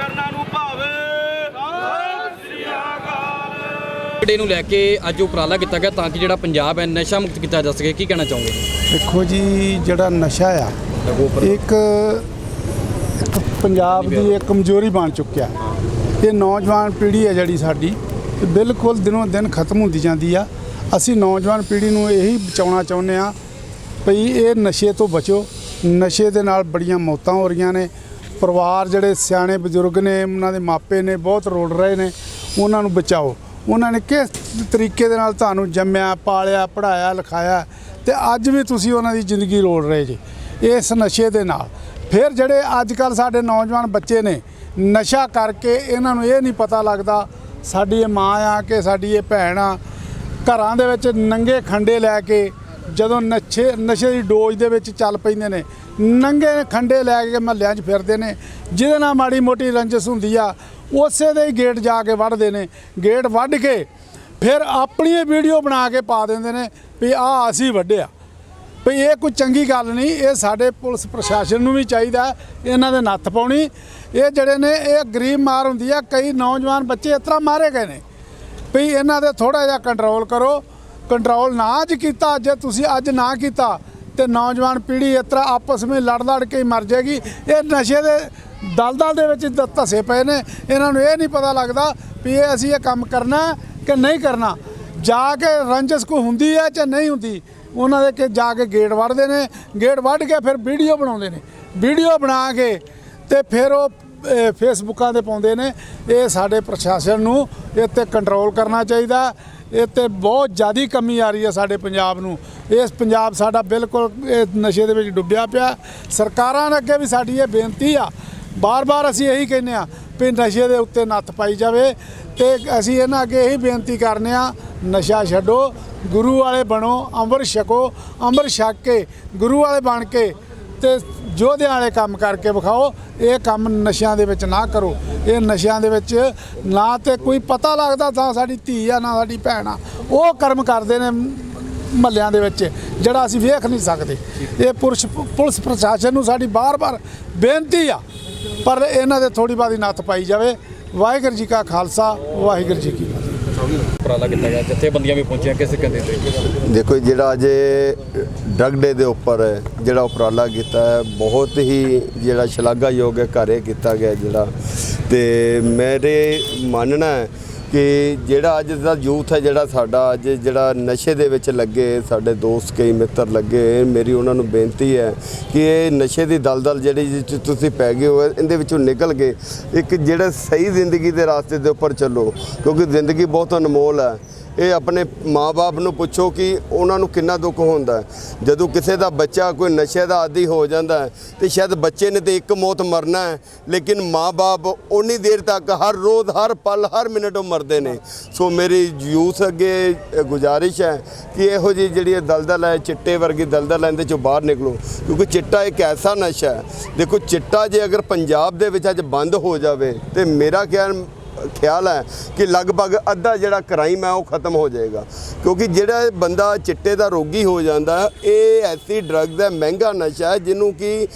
ਚਰਨਾਂ ਨੂੰ ਭਾਵੇ। ਸਤਿ ਸ੍ਰੀ ਅਕਾਲ ਡੇ ਨੂੰ ਲੈ ਕੇ ਅੱਜ ਉਪਰਾਲਾ ਕੀਤਾ ਗਿਆ ਤਾਂ ਕਿ ਜਿਹੜਾ ਪੰਜਾਬ ਹੈ ਨਸ਼ਾ ਮੁਕਤ ਕੀਤਾ ਜਾ ਸਕੇ। ਕੀ ਕਹਿਣਾ ਚਾਹੋਗੇ? ਦੇਖੋ ਜੀ ਜਿਹੜਾ ਨਸ਼ਾ ਆ ਇੱਕ ਇੱਕ ਪੰਜਾਬ ਦੀ ਇੱਕ ਕਮਜ਼ੋਰੀ ਬਣ ਚੁੱਕਿਆ। ਇਹ ਨੌਜਵਾਨ ਪੀੜ੍ਹੀ ਹੈ ਜਿਹੜੀ ਸਾਡੀ ਬਿਲਕੁਲ ਦਿਨੋਂ ਦਿਨ ਖਤਮ ਹੁੰਦੀ ਜਾਂਦੀ ਆ। ਅਸੀਂ ਨੌਜਵਾਨ ਪੀੜ੍ਹੀ ਨੂੰ ਇਹੀ ਬਚਾਉਣਾ ਚਾਹੁੰਦੇ ਆ ਭਈ ਇਹ ਨਸ਼ੇ ਤੋਂ ਬਚੋ। ਨਸ਼ੇ ਦੇ ਨਾਲ ਬੜੀਆਂ ਮੌਤਾਂ ਹੋ ਰਹੀਆਂ ਨੇ। ਪਰਿਵਾਰ ਜਿਹੜੇ ਸਿਆਣੇ ਬਜ਼ੁਰਗ ਨੇ, ਉਹਨਾਂ ਦੇ ਮਾਪੇ ਨੇ, ਬਹੁਤ ਰੋੜ ਰਹੇ ਨੇ, ਉਹਨਾਂ ਨੂੰ ਬਚਾਓ। ਉਹਨਾਂ ਨੇ ਕਿਸ ਤਰੀਕੇ ਦੇ ਨਾਲ ਤੁਹਾਨੂੰ ਜੰਮਿਆ, ਪਾਲਿਆ ਪੜਾਇਆ ਲਿਖਾਇਆ ਤੇ ਅੱਜ ਵੀ ਤੁਸੀਂ ਉਹਨਾਂ ਦੀ ਜ਼ਿੰਦਗੀ ਰੋੜ ਰਹੇ ਜੀ, ਇਸ ਨਸ਼ੇ ਦੇ ਨਾਲ। ਫਿਰ ਜਿਹੜੇ ਅੱਜ ਕੱਲ ਸਾਡੇ ਨੌਜਵਾਨ ਬੱਚੇ ਨੇ, ਨਸ਼ਾ ਕਰਕੇ ਇਹਨਾਂ ਨੂੰ ਇਹ ਨਹੀਂ ਪਤਾ ਲੱਗਦਾ, ਸਾਡੀ ਇਹ ਮਾਂ ਆ ਕਿ ਸਾਡੀ ਇਹ ਭੈਣ ਆ, ਘਰਾਂ ਦੇ ਵਿੱਚ ਨੰਗੇ ਖੰਡੇ ਲੈ ਕੇ ਜਦੋਂ ਨਸ਼ੇ ਨਸ਼ੇ ਦੀ ਡੋਜ਼ ਦੇ ਵਿੱਚ ਚੱਲ ਪੈਂਦੇ ਨੇ ਨੰਗੇ ਖੰਡੇ ਲੈ ਕੇ ਮਹੱਲਿਆਂ 'ਚ ਫਿਰਦੇ ਨੇ, ਜਿਹਦੇ ਨਾਲ ਮਾੜੀ ਮੋਟੀ ਰੰਜਸ ਹੁੰਦੀ ਆ, ਉਸੇ ਦੇ ਹੀ ਗੇਟ ਜਾ ਕੇ ਵੱਢਦੇ ਨੇ। ਗੇਟ ਵੱਢ ਕੇ ਫਿਰ ਆਪਣੀ ਵੀਡੀਓ ਬਣਾ ਕੇ ਪਾ ਦਿੰਦੇ ਨੇ ਵੀ ਆ ਅਸੀਂ ਵੱਢਿਆ। ਵੀ ਇਹ ਕੋਈ ਚੰਗੀ ਗੱਲ ਨਹੀਂ, ਇਹ ਸਾਡੇ ਪੁਲਿਸ ਪ੍ਰਸ਼ਾਸਨ ਨੂੰ ਵੀ ਚਾਹੀਦਾ, ਇਹਨਾਂ ਦੇ ਨੱਥ ਪਾਉਣੀ। ਇਹ ਜਿਹੜੇ ਨੇ, ਇਹ ਗਰੀਬ ਮਾਰ ਹੁੰਦੀ ਆ, ਕਈ ਨੌਜਵਾਨ ਬੱਚੇ ਇਸ ਤਰ੍ਹਾਂ ਮਾਰੇ ਗਏ ਨੇ। ਵੀ ਇਹਨਾਂ ਦੇ ਥੋੜਾ ਜਿਹਾ ਕੰਟਰੋਲ ਕਰੋ। ਕੰਟਰੋਲ ਨਾ ਅੱਜ ਕੀਤਾ ਜੇ ਤੁਸੀਂ ਅੱਜ ਨਾ ਕੀਤਾ। ਤੇ ਨੌਜਵਾਨ ਪੀੜ੍ਹੀ ਇਸ ਤਰ੍ਹਾਂ ਆਪਸ ਵਿੱਚ ਲੜ ਲੜ ਕੇ ਹੀ ਮਰ ਜਾਏਗੀ। ਇਹ ਨਸ਼ੇ ਦੇ ਦਲਦਲ ਦੇ ਵਿੱਚ ਧ- ਧੱਸੇ ਪਏ ਨੇ। ਇਹਨਾਂ ਨੂੰ ਇਹ ਨਹੀਂ ਪਤਾ ਲੱਗਦਾ ਵੀ ਇਹ ਅਸੀਂ ਇਹ ਕੰਮ ਕਰਨਾ ਕਿ ਨਹੀਂ ਕਰਨਾ। ਜਾ ਕੇ ਰੰਜਸ ਕੋ ਹੁੰਦੀ ਹੈ ਜਾਂ ਨਹੀਂ ਹੁੰਦੀ, ਉਹਨਾਂ ਦੇ ਕੇ ਜਾ ਕੇ ਗੇਟ ਵੜਦੇ ਨੇ। ਗੇਟ ਵੱਢ ਕੇ ਫਿਰ ਵੀਡੀਓ ਬਣਾਉਂਦੇ ਨੇ। ਵੀਡੀਓ ਬਣਾ ਕੇ ਤੇ ਫਿਰ ਉਹ ਫੇਸਬੁੱਕਾਂ ਤੇ ਪਾਉਂਦੇ ਨੇ। ਇਹ ਸਾਡੇ ਪ੍ਰਸ਼ਾਸਨ ਨੂੰ ਇਹ ਤੇ ਕੰਟਰੋਲ ਕਰਨਾ ਚਾਹੀਦਾ। ਇਹ ਤੇ ਬਹੁਤ ਜ਼ਿਆਦਾ ਕਮੀ ਆ ਰਹੀ ਹੈ ਸਾਡੇ ਪੰਜਾਬ ਨੂੰ। ਇਸ ਪੰਜਾਬ ਸਾਡਾ ਬਿਲਕੁਲ ਇਹ ਨਸ਼ੇ ਦੇ ਵਿੱਚ ਡੁੱਬਿਆ ਪਿਆ। ਸਰਕਾਰਾਂ ਅੱਗੇ ਵੀ ਸਾਡੀ ਇਹ ਬੇਨਤੀ ਆ। ਬਾਰ-ਬਾਰ ਅਸੀਂ ਇਹੀ ਕਹਿੰਦੇ ਆ ਵੀ ਨਸ਼ੇ ਦੇ ਉੱਤੇ ਨੱਥ ਪਾਈ ਜਾਵੇ ਤੇ ਅਸੀਂ ਇਹਨਾਂ ਅੱਗੇ ਇਹੀ ਬੇਨਤੀ ਕਰਨੇ ਆ, ਨਸ਼ਾ ਛੱਡੋ, ਗੁਰੂ ਵਾਲੇ ਬਣੋ, ਅੰਮ੍ਰਿਤ ਛਕੋ, ਅੰਮ੍ਰਿਤ ਛਕ ਕੇ, ਗੁਰੂ ਵਾਲੇ ਬਣ ਕੇ ਤੇ ਯੋਧਿਆਂ ਵਾਲੇ ਕੰਮ ਕਰਕੇ ਵਿਖਾਓ। ਇਹ ਕੰਮ ਨਸ਼ਿਆਂ ਦੇ ਵਿੱਚ ਨਾ ਕਰੋ। ਇਹ ਨਸ਼ਿਆਂ ਦੇ ਵਿੱਚ ਨਾ ਤੇ ਕੋਈ ਪਤਾ ਲੱਗਦਾ ਤਾਂ ਸਾਡੀ ਧੀ ਆ, ਨਾ ਸਾਡੀ ਭੈਣ ਆ। ਉਹ ਕਰਮ ਕਰਦੇ ਨੇ। ਮਹੱਲਿਆਂ ਦੇ ਵਿੱਚ ਜਿਹੜਾ ਅਸੀਂ ਵੇਖ ਨਹੀਂ ਸਕਦੇ। ਇਹ ਪੁਰਸ਼ ਪੁਲਿਸ ਪ੍ਰਸ਼ਾਸਨ ਨੂੰ ਸਾਡੀ ਬਾਰ-ਬਾਰ ਬੇਨਤੀ ਆ ਪਰ ਇਹਨਾਂ ਦੇ ਥੋੜੀ ਬਾਦੀ ਨੱਥ ਪਾਈ ਜਾਵੇ। ਵਾਹਿਗੁਰੂ ਜੀ ਕਾ ਖਾਲਸਾ ਵਾਹਿਗੁਰੂ ਜੀ ਕੀ ਫਤਿਹ। ਉਪਰਾਲਾ ਕੀਤਾ ਗਿਆ ਜਿੱਥੇ ਬੰਦੀਆਂ ਵੀ ਪਹੁੰਚੀਆਂ ਕਿਸੇ ਕਹਿੰਦੇ ਤੇ ਦੇਖੋ ਜੀ, ਜਿਹੜਾ ਅੱਜ ਡਰਗ ਡੇ ਦੇ ਉੱਪਰ ਜਿਹੜਾ ਉਪਰਾਲਾ ਕੀਤਾ ਹੈ ਬਹੁਤ ਹੀ ਜਿਹੜਾ ਸ਼ਲਾਘਾਯੋਗ ਹੈ ਘਰੇ ਕੀਤਾ ਗਿਆ ਜਿਹੜਾ। ਤੇ ਮੇਰੇ ਮੰਨਣਾ ਹੈ ਕਿ ਜਿਹੜਾ ਅੱਜ ਦਾ ਯੂਥ ਹੈ, ਜਿਹੜਾ ਸਾਡਾ ਅੱਜ ਜਿਹੜਾ ਨਸ਼ੇ ਦੇ ਵਿੱਚ ਲੱਗੇ, ਸਾਡੇ ਦੋਸਤ ਕਈ ਮਿੱਤਰ ਲੱਗੇ ਮੇਰੀ ਉਹਨਾਂ ਨੂੰ ਬੇਨਤੀ ਹੈ ਕਿ ਇਹ ਨਸ਼ੇ ਦੀ ਦਲਦਲ ਜਿਹੜੀ ਜਿਹ ਤੁਸੀਂ ਪੈ ਗਏ ਹੋ, ਇਹਦੇ ਵਿੱਚੋਂ ਨਿਕਲ ਕੇ ਇੱਕ ਜਿਹੜਾ ਸਹੀ ਜ਼ਿੰਦਗੀ ਦੇ ਰਾਸਤੇ ਦੇ ਉੱਪਰ ਚੱਲੋ, ਕਿਉਂਕਿ ਜ਼ਿੰਦਗੀ ਬਹੁਤ ਅਨਮੋਲ ਹੈ। ਇਹ ਆਪਣੇ ਮਾਪੇ ਨੂੰ ਪੁੱਛੋ ਕਿ ਉਹਨਾਂ ਨੂੰ ਕਿੰਨਾ ਦੁੱਖ ਹੁੰਦਾ ਜਦੋਂ ਕਿਸੇ ਦਾ ਬੱਚਾ ਕੋਈ ਨਸ਼ੇ ਦਾ ਆਦੀ ਹੋ ਜਾਂਦਾ ਹੈ, ਤੇ ਸ਼ਾਇਦ ਬੱਚੇ ਨੇ ਤੇ ਇੱਕ ਮੌਤ ਮਰਨਾ ਹੈ, ਲੇਕਿਨ ਮਾਪੇ ਉਨੀ ਦੇਰ ਤੱਕ ਹਰ ਰੋਜ਼, ਹਰ ਪਲ, ਹਰ ਮਿੰਟ ਉਹ ਮਰਦੇ ਨੇ। ਸੋ ਮੇਰੀ ਯੂਥ ਅੱਗੇ ਗੁਜ਼ਾਰਿਸ਼ ਹੈ ਕਿ ਇਹੋ ਜਿਹੀ ਜਿਹੜੀ ਦਲਦਲ ਹੈ, ਚਿੱਟੇ ਵਰਗੀ ਦਲਦਲ ਹੈ, ਇਹਦੇ ਚੋਂ ਬਾਹਰ ਨਿਕਲੋ। ਕਿਉਂਕਿ ਚਿੱਟਾ ਇੱਕ ਐਸਾ ਨਸ਼ਾ ਹੈ। ਦੇਖੋ, ਚਿੱਟਾ ਜੇ ਅਗਰ ਪੰਜਾਬ ਦੇ ਵਿੱਚ ਅੱਜ ਬੰਦ ਹੋ ਜਾਵੇ, ਤੇ ਮੇਰਾ ਖਿਆਲ ਖਿਆਲ ਹੈ ਕਿ ਲਗਭਗ ਅੱਧਾ ਜਿਹੜਾ ਕ੍ਰਾਈਮ ਹੈ ਉਹ ਖਤਮ ਹੋ ਜਾਏਗਾ। ਕਿਉਂਕਿ ਜਿਹੜਾ ਬੰਦਾ ਚਿੱਟੇ ਦਾ ਰੋਗੀ ਹੋ ਜਾਂਦਾ, ਇਹ ਐਸੀ ਡਰੱਗਸ ਹੈ, ਮਹਿੰਗਾ ਨਸ਼ਾ ਹੈ, ਜਿਹਨੂੰ ਕਿ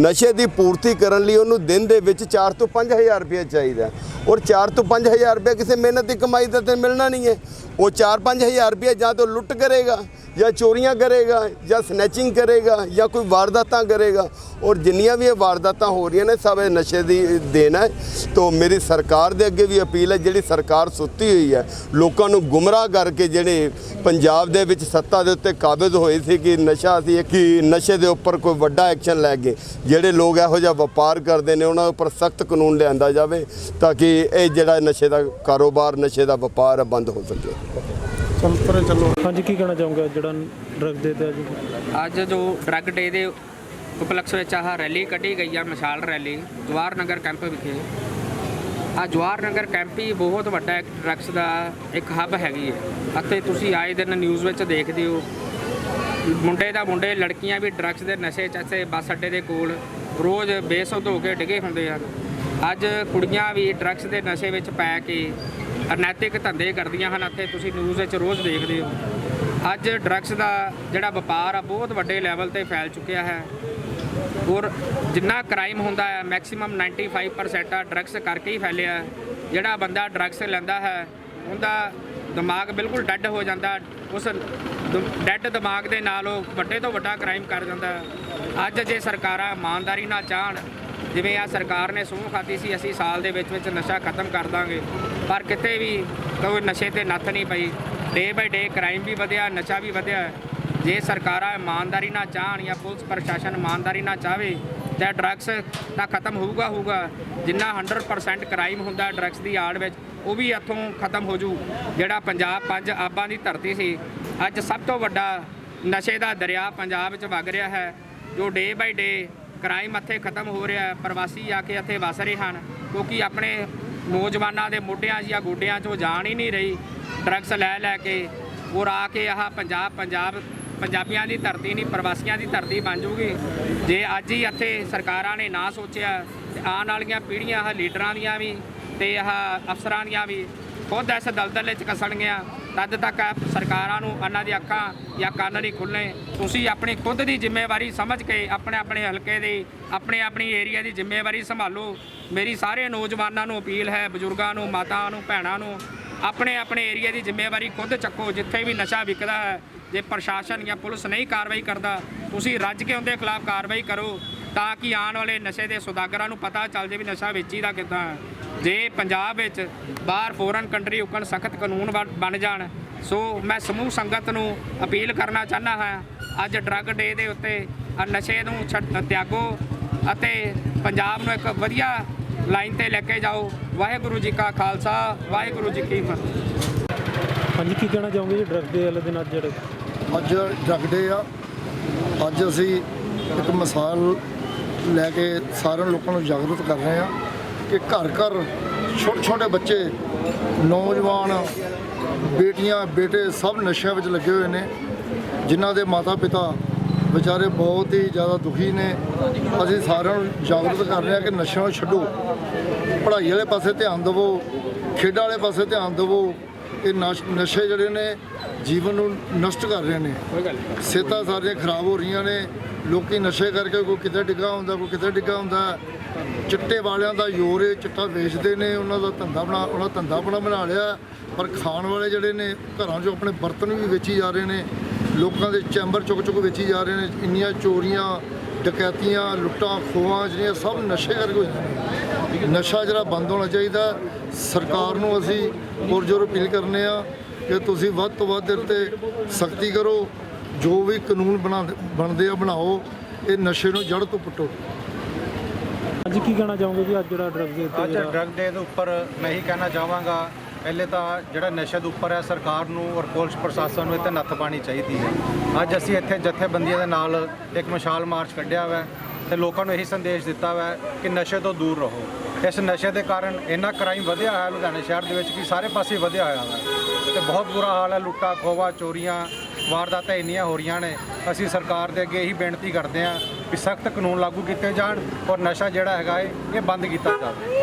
ਨਸ਼ੇ ਦੀ ਪੂਰਤੀ ਕਰਨ ਲਈ ਉਹਨੂੰ ਦਿਨ ਦੇ ਵਿੱਚ 4 ਤੋਂ 5000 ਰੁਪਏ ਚਾਹੀਦਾ ਔਰ 4 ਤੋਂ 5000 ਰੁਪਏ ਕਿਸੇ ਮਿਹਨਤ ਦੀ ਕਮਾਈ ਦਾ ਤੇ ਮਿਲਣਾ ਨਹੀਂ ਹੈ। ਉਹ 4-5000 ਰੁਪਏ ਜਾਂ ਤਾਂ ਲੁੱਟ ਕਰੇਗਾ, ਜਾਂ ਚੋਰੀਆਂ ਕਰੇਗਾ, ਜਾਂ ਸਨੈਚਿੰਗ ਕਰੇਗਾ, ਜਾਂ ਕੋਈ ਵਾਰਦਾਤਾਂ ਕਰੇਗਾ। ਔਰ ਜਿੰਨੀਆਂ ਵੀ ਇਹ ਵਾਰਦਾਤਾਂ ਹੋ ਰਹੀਆਂ ਨੇ, ਸਭ ਇਹ ਨਸ਼ੇ ਦੀ ਦੇਣ ਹੈ। ਤੋਂ ਮੇਰੀ ਸਰਕਾਰ ਦੇ ਅੱਗੇ ਵੀ ਅਪੀਲ ਹੈ, ਜਿਹੜੀ ਸਰਕਾਰ ਸੁੱਤੀ ਹੋਈ ਹੈ, ਲੋਕਾਂ ਨੂੰ ਗੁੰਮਰਾਹ ਕਰਕੇ ਜਿਹੜੇ ਪੰਜਾਬ ਦੇ ਵਿੱਚ ਸੱਤਾ ਦੇ ਉੱਤੇ ਕਾਬਜ਼ ਹੋਏ ਸੀ ਕਿ ਨਸ਼ਾ ਸੀ, ਕਿ ਨਸ਼ੇ ਦੇ ਉੱਪਰ ਕੋਈ ਵੱਡਾ ਐਕਸ਼ਨ ਲੈ ਕੇ ਜਿਹੜੇ ਲੋਕ ਇਹੋ ਜਿਹਾ ਵਪਾਰ ਕਰਦੇ ਨੇ, ਉਹਨਾਂ ਉੱਪਰ ਸਖਤ ਕਾਨੂੰਨ ਲਿਆਂਦਾ ਜਾਵੇ, ਤਾਂ ਕਿ ਇਹ ਜਿਹੜਾ ਨਸ਼ੇ ਦਾ ਕਾਰੋਬਾਰ, ਨਸ਼ੇ ਦਾ ਵਪਾਰ ਬੰਦ ਹੋ ਸਕੇ। ਚਲ ਪਰੇ ਚੱਲੋ। ਹਾਂਜੀ ਕੀ ਕਹਿਣਾ ਚਾਹੂੰਗਾ ਜਿਹੜਾ ਡਰਗ ਦੇ ਤੇ ਅੱਜ? ਅੱਜ ਜੋ ਡਰੱਗ ਡੇ ਦੇ ਉਪਲਕਸ਼ ਵਿੱਚ ਆਹ ਰੈਲੀ ਕੱਢੀ ਗਈ ਆ ਮਸ਼ਾਲ ਰੈਲੀ ਜਵਾਹਰ ਨਗਰ ਕੈਂਪ ਵਿਖੇ। ਆ ਜਵਾਹਰ ਨਗਰ ਕੈਂਪ ਹੀ ਬਹੁਤ ਵੱਡਾ ਇੱਕ ਡਰੱਗਸ ਦਾ ਇੱਕ ਹੱਬ ਹੈਗੀ ਹੈ। ਅਤੇ ਤੁਸੀਂ ਆਏ ਦਿਨ ਨਿਊਜ਼ ਵਿੱਚ ਦੇਖਦੇ ਹੋ ਮੁੰਡੇ ਦਾ ਮੁੰਡੇ ਲੜਕੀਆਂ ਵੀ ਡਰੱਗਸ ਦੇ ਨਸ਼ੇ 'ਚ ਇੱਥੇ ਬੱਸ ਅੱਡੇ ਦੇ ਕੋਲ ਰੋਜ਼ ਬੇਸੁੱਧ ਹੋ ਕੇ ਡਿੱਗੇ ਹੁੰਦੇ ਹਨ। ਅੱਜ ਕੁੜੀਆਂ ਵੀ ਡਰੱਗਸ ਦੇ ਨਸ਼ੇ ਵਿੱਚ ਪੈ ਕੇ ਅਨੈਤਿਕ ਧੰਦੇ ਕਰਦੀਆਂ ਹਨ, ਅਤੇ ਤੁਸੀਂ ਨਿਊਜ਼ ਵਿੱਚ ਰੋਜ਼ ਦੇਖਦੇ ਹੋ। ਅੱਜ ਡਰੱਗਸ ਦਾ ਜਿਹੜਾ ਵਪਾਰ ਆ, ਬਹੁਤ ਵੱਡੇ ਲੈਵਲ ਤੇ ਫੈਲ ਚੁੱਕਿਆ ਹੈ। ਔਰ ਜਿੰਨਾ ਕ੍ਰਾਈਮ ਹੁੰਦਾ ਹੈ ਮੈਕਸਿਮਮ 95% ਆ ਡਰੱਗਸ ਕਰਕੇ ਹੀ ਫੈਲਿਆ ਜਿਹੜਾ ਬੰਦਾ ਡਰੱਗਸ ਲੈਂਦਾ ਹੈ, ਉਹਦਾ ਦਿਮਾਗ ਬਿਲਕੁਲ ਡੈੱਡ ਹੋ ਜਾਂਦਾ ਉਸ ਡੈੱਡ ਦਿਮਾਗ ਦੇ ਨਾਲ ਉਹ ਵੱਡੇ ਤੋਂ ਵੱਡਾ ਕ੍ਰਾਈਮ ਕਰ ਜਾਂਦਾ ਅੱਜ ਜੇ ਸਰਕਾਰਾਂ ਇਮਾਨਦਾਰੀ ਨਾਲ ਚਾਹਣ, ਜਿਵੇਂ ਆ ਸਰਕਾਰ ਨੇ ਸੂਹ ਖਾਦੀ ਸੀ, ਅਸੀਂ ਸਾਲ ਦੇ ਵਿੱਚ ਵਿੱਚ ਨਸ਼ਾ ਖਤਮ ਕਰ ਦਾਂਗੇ। ਪਰ ਕਿਤੇ ਵੀ ਕੋਈ ਨਸ਼ੇ ਤੇ ਨੱਥ ਨਹੀਂ ਪਈ। ਡੇ ਬਾਈ ਡੇ ਕ੍ਰਾਈਮ ਵੀ ਵਧਿਆ, ਨਸ਼ਾ ਵੀ ਵਧਿਆ। ਜੇ ਸਰਕਾਰਾਂ ਇਮਾਨਦਾਰੀ ਨਾਲ ਚਾਹਣ ਜਾਂ ਪੁਲਿਸ ਪ੍ਰਸ਼ਾਸਨ ਇਮਾਨਦਾਰੀ ਨਾਲ ਚਾਹਵੇ, ਤਾਂ ਡਰੱਗਸ ਤਾਂ ਖਤਮ ਹੋਊਗਾ ਹੋਊਗਾ। ਜਿੰਨਾ 100% ਕ੍ਰਾਈਮ ਹੁੰਦਾ ਡਰੱਗਸ ਦੀ ਆੜ ਵਿੱਚ, ਉਹ ਵੀ ਇੱਥੋਂ ਖਤਮ ਹੋ ਜੂ। ਜਿਹੜਾ ਪੰਜਾਬ ਪੰਜ ਆਬਾਂ ਦੀ ਧਰਤੀ ਸੀ, ਅੱਜ ਸਭ ਤੋਂ ਵੱਡਾ ਨਸ਼ੇ ਦਾ ਦਰਿਆ ਪੰਜਾਬ ਵਿੱਚ ਵਗ ਰਿਹਾ ਹੈ। ਜੋ ਡੇ ਬਾਈ ਡੇ ਕ੍ਰਾਈਮ ਇੱਥੇ ਖਤਮ ਹੋ ਰਿਹਾ ਹੈ, ਪ੍ਰਵਾਸੀ ਆ ਕੇ ਇੱਥੇ ਵਸ ਰਹੇ ਹਨ, ਕਿਉਂਕਿ ਆਪਣੇ ਨੌਜਵਾਨਾਂ ਦੇ ਮੋਢਿਆਂ ਜਾਂ ਗੋਡਿਆਂ 'ਚੋਂ ਜਾਣ ਹੀ ਨਹੀਂ ਰਹੀ। ਡਰੱਗਸ ਲੈ ਲੈ ਕੇ ਉਹ ਆ ਕੇ ਆਹ ਪੰਜਾਬ ਪੰਜਾਬ, ਪੰਜਾਬੀਆਂ ਦੀ ਧਰਤੀ ਨਹੀਂ, ਪ੍ਰਵਾਸੀਆਂ ਦੀ ਧਰਤੀ ਬਣ ਜੂਗੀ। ਜੇ ਅੱਜ ਹੀ ਇੱਥੇ ਸਰਕਾਰਾਂ ਨੇ ਨਾ ਸੋਚਿਆ, ਤੇ ਆਉਣ ਵਾਲੀਆਂ ਪੀੜ੍ਹੀਆਂ, ਆਹ ਲੀਡਰਾਂ ਦੀਆਂ ਵੀ ਤੇ ਆਹ ਅਫਸਰਾਂ ਦੀਆਂ ਵੀ ਖੁਦ ਇਸ ਦਲਦਲ ਵਿੱਚ ਕੱਸਣਗੀਆਂ ਤਦ ਤੱਕ ਸਰਕਾਰਾਂ ਨੂੰ ਇਹਨਾਂ ਦੀ ਅੱਖਾਂ ਜਾਂ ਕੰਨ ਨਹੀਂ ਖੁੱਲਣੇ ਤੁਸੀਂ ਆਪਣੀ ਖੁਦ ਦੀ ਜ਼ਿੰਮੇਵਾਰੀ ਸਮਝ ਕੇ ਆਪਣੇ ਆਪਣੇ ਹਲਕੇ ਦੀ, ਆਪਣੇ ਆਪਣੀ ਏਰੀਆ ਦੀ ਜ਼ਿੰਮੇਵਾਰੀ ਸੰਭਾਲੋ। ਮੇਰੀ ਸਾਰੇ ਨੌਜਵਾਨਾਂ ਨੂੰ ਅਪੀਲ ਹੈ, ਬਜ਼ੁਰਗਾਂ ਨੂੰ, ਮਾਤਾਵਾਂ ਨੂੰ, ਭੈਣਾਂ ਨੂੰ, ਆਪਣੇ ਆਪਣੇ ਏਰੀਆ ਦੀ ਜ਼ਿੰਮੇਵਾਰੀ ਖੁਦ ਚੱਕੋ, ਜਿੱਥੇ ਵੀ ਨਸ਼ਾ ਵਿਕਦਾ ਹੈ। ਜੇ ਪ੍ਰਸ਼ਾਸਨ ਜਾਂ ਪੁਲਿਸ ਨਹੀਂ ਕਾਰਵਾਈ ਕਰਦਾ, ਤੁਸੀਂ ਰੱਜ ਕੇ ਉਹਦੇ ਖਿਲਾਫ ਕਾਰਵਾਈ ਕਰੋ, ਤਾਂ ਕਿ ਆਉਣ ਵਾਲੇ ਨਸ਼ੇ ਦੇ ਸੁਦਾਗਰਾਂ ਨੂੰ ਪਤਾ ਚੱਲ ਜੇ ਵੀ ਨਸ਼ਾ ਵੇਚੀ ਦਾ ਕਿੱਦਾਂ ਹੈ। ਜੇ ਪੰਜਾਬ ਵਿੱਚ ਬਾਹਰ ਫੋਰਨ ਕੰਟਰੀ ਉਕਣ ਸਖਤ ਕਾਨੂੰਨ ਬਣ- ਬਣ ਜਾਣ ਸੋ ਮੈਂ ਸਮੂਹ ਸੰਗਤ ਨੂੰ ਅਪੀਲ ਕਰਨਾ ਚਾਹੁੰਦਾ ਹਾਂ ਅੱਜ ਡਰੱਗ ਡੇ ਦੇ ਉੱਤੇ ਨਸ਼ੇ ਨੂੰ ਛੱਡ ਤਿਆਗੋ ਅਤੇ ਪੰਜਾਬ ਨੂੰ ਇੱਕ ਵਧੀਆ ਲਾਈਨ ਤੇ ਲੈ ਕੇ ਜਾਓ। ਵਾਹਿਗੁਰੂ ਜੀ ਕਾ ਖਾਲਸਾ ਵਾਹਿਗੁਰੂ ਜੀ ਕੀ ਫਤਿਹ। ਹਾਂਜੀ ਕੀ ਕਹਿਣਾ ਚਾਹੋਗੇ ਜੀ ਡਰਗ ਦੇ ਵਾਲੇ ਦਿਨ ਅੱਜ ਜਿਹੜੇ? ਅੱਜ ਡਰੱਗ ਡੇ ਆ। ਅੱਜ ਅਸੀਂ ਇੱਕ ਮਿਸਾਲ ਲੈ ਕੇ ਸਾਰਿਆਂ ਲੋਕਾਂ ਨੂੰ ਜਾਗਰੂਕ ਕਰ ਰਹੇ ਆ ਕਿ ਘਰ ਘਰ ਛੋਟੇ ਛੋਟੇ ਬੱਚੇ ਨੌਜਵਾਨ ਬੇਟੀਆਂ ਬੇਟੇ ਸਭ ਨਸ਼ਿਆਂ ਵਿੱਚ ਲੱਗੇ ਹੋਏ ਨੇ ਜਿਨ੍ਹਾਂ ਦੇ ਮਾਤਾ ਪਿਤਾ ਵਿਚਾਰੇ ਬਹੁਤ ਹੀ ਜ਼ਿਆਦਾ ਦੁਖੀ ਨੇ। ਅਸੀਂ ਸਾਰਿਆਂ ਨੂੰ ਜਾਗਰੂਕ ਕਰ ਰਹੇ ਆ ਕਿ ਨਸ਼ਿਆਂ ਨੂੰ ਛੱਡੋ। ਪੜ੍ਹਾਈ ਵਾਲੇ ਪਾਸੇ ਧਿਆਨ ਦਿਵੋ ਖੇਡਾਂ ਵਾਲੇ ਪਾਸੇ ਧਿਆਨ ਦਿਵੋ। ਇਹ ਨਸ਼- ਨਸ਼ੇ ਜਿਹੜੇ ਨੇ ਜੀਵਨ ਨੂੰ ਨਸ਼ਟ ਕਰ ਰਹੇ ਨੇ। ਸਿਹਤਾਂ ਸਾਰੀਆਂ ਖਰਾਬ ਹੋ ਰਹੀਆਂ ਨੇ। ਲੋਕੀ ਨਸ਼ੇ ਕਰਕੇ ਕੋਈ ਕਿਤੇ ਡਿੱਗਾ ਹੁੰਦਾ, ਕੋਈ ਕਿਤੇ ਡਿੱਗਾ ਹੁੰਦਾ। ਚਿੱਟੇ ਵਾਲਿਆਂ ਦਾ ਜ਼ੋਰ ਹੈ ਚਿੱਟਾ ਵੇਚਦੇ ਨੇ, ਉਹਨਾਂ ਦਾ ਧੰਦਾ ਬਣਾ, ਉਹਨਾਂ ਧੰਦਾ ਬਣਾ ਬਣਾ ਲਿਆ। ਪਰ ਖਾਣ ਵਾਲੇ ਜਿਹੜੇ ਨੇ, ਘਰਾਂ 'ਚੋਂ ਆਪਣੇ ਬਰਤਨ ਵੀ ਵੇਚੀ ਜਾ ਰਹੇ ਨੇ। ਲੋਕਾਂ ਦੇ ਚੈਂਬਰ ਚੁੱਕ ਚੁੱਕ ਵੇਚੀ ਜਾ ਰਹੇ ਨੇ। ਇੰਨੀਆਂ ਚੋਰੀਆਂ, ਡਕੈਤੀਆਂ, ਲੁੱਟਾਂ, ਖੋਹਾਂ ਜਿਹੜੀਆਂ ਸਭ ਨਸ਼ੇ ਕਰਕੇ ਹੋਈਆਂ ਨੇ। ਨਸ਼ਾ ਜਿਹੜਾ ਬੰਦ ਹੋਣਾ ਚਾਹੀਦਾ। ਸਰਕਾਰ ਨੂੰ ਅਸੀਂ ਪੁਰਜੋਰ ਅਪੀਲ ਕਰਨੇ ਆ ਕਿ ਤੁਸੀਂ ਵੱਧ ਤੋਂ ਵੱਧ ਇਹਦੇ ਤੇ ਸਖਤੀ ਕਰੋ। ਜੋ ਵੀ ਕਾਨੂੰਨ ਬਣਾ ਬਣਦੇ ਆ ਬਣਾਓ ਇਹ ਨਸ਼ੇ ਨੂੰ ਜੜ ਤੋਂ ਪੁੱਟੋ। ਅੱਜ ਕੀ ਕਹਿਣਾ ਚਾਹੋਗੇ ਜੀ? ਅੱਜ ਜਿਹੜਾ ਡਰਗ ਦੇ ਉੱਤੇ ਅੱਜ ਡਰੱਗ ਡੇ ਦੇ ਉੱਪਰ ਮੈਂ ਇਹੀ ਕਹਿਣਾ ਚਾਹਾਂਗਾ ਪਹਿਲੇ ਤਾਂ ਜਿਹੜਾ ਨਸ਼ੇ ਦੇ ਉੱਪਰ ਹੈ ਸਰਕਾਰ ਨੂੰ ਔਰ ਪੁਲਿਸ ਪ੍ਰਸ਼ਾਸਨ ਨੂੰ ਇੱਥੇ ਨੱਥ ਪਾਣੀ ਚਾਹੀਦੀ ਹੈ। ਅੱਜ ਅਸੀਂ ਇੱਥੇ ਜਥੇਬੰਦੀਆਂ ਦੇ ਨਾਲ ਇੱਕ ਮਸ਼ਾਲ ਮਾਰਚ ਕੱਢਿਆ ਹੋਇਆ ਹੈ ਤੇ ਲੋਕਾਂ ਨੂੰ ਇਹੀ ਸੰਦੇਸ਼ ਦਿੱਤਾ ਹੋਇਆ ਹੈ ਕਿ ਨਸ਼ੇ ਤੋਂ ਦੂਰ ਰਹੋ। ਇਸ ਨਸ਼ੇ ਦੇ ਕਾਰਨ ਇੰਨਾ ਕ੍ਰਾਈਮ ਵਧਿਆ ਹੋਇਆ ਲੁਧਿਆਣਾ ਸ਼ਹਿਰ ਦੇ ਵਿੱਚ ਕਿ ਸਾਰੇ ਪਾਸੇ ਵਧਿਆ ਹੋਇਆ ਹੈ ਤੇ ਬਹੁਤ ਬੁਰਾ ਹਾਲ ਹੈ ਲੁੱਟਾ ਖੋਵਾ ਚੋਰੀਆਂ ਵਾਰਦਾਤਾਂ ਇੰਨੀਆਂ ਹੋ ਰਹੀਆਂ ਨੇ, ਅਸੀਂ ਸਰਕਾਰ ਦੇ ਅੱਗੇ ਇਹੀ ਬੇਨਤੀ ਕਰਦੇ ਹਾਂ ਕਿ ਸਖਤ ਕਾਨੂੰਨ ਲਾਗੂ ਕੀਤੇ ਜਾਣ ਔਰ ਨਸ਼ਾ ਜਿਹੜਾ ਹੈਗਾ ਹੈ ਇਹ ਬੰਦ ਕੀਤਾ ਜਾਵੇ।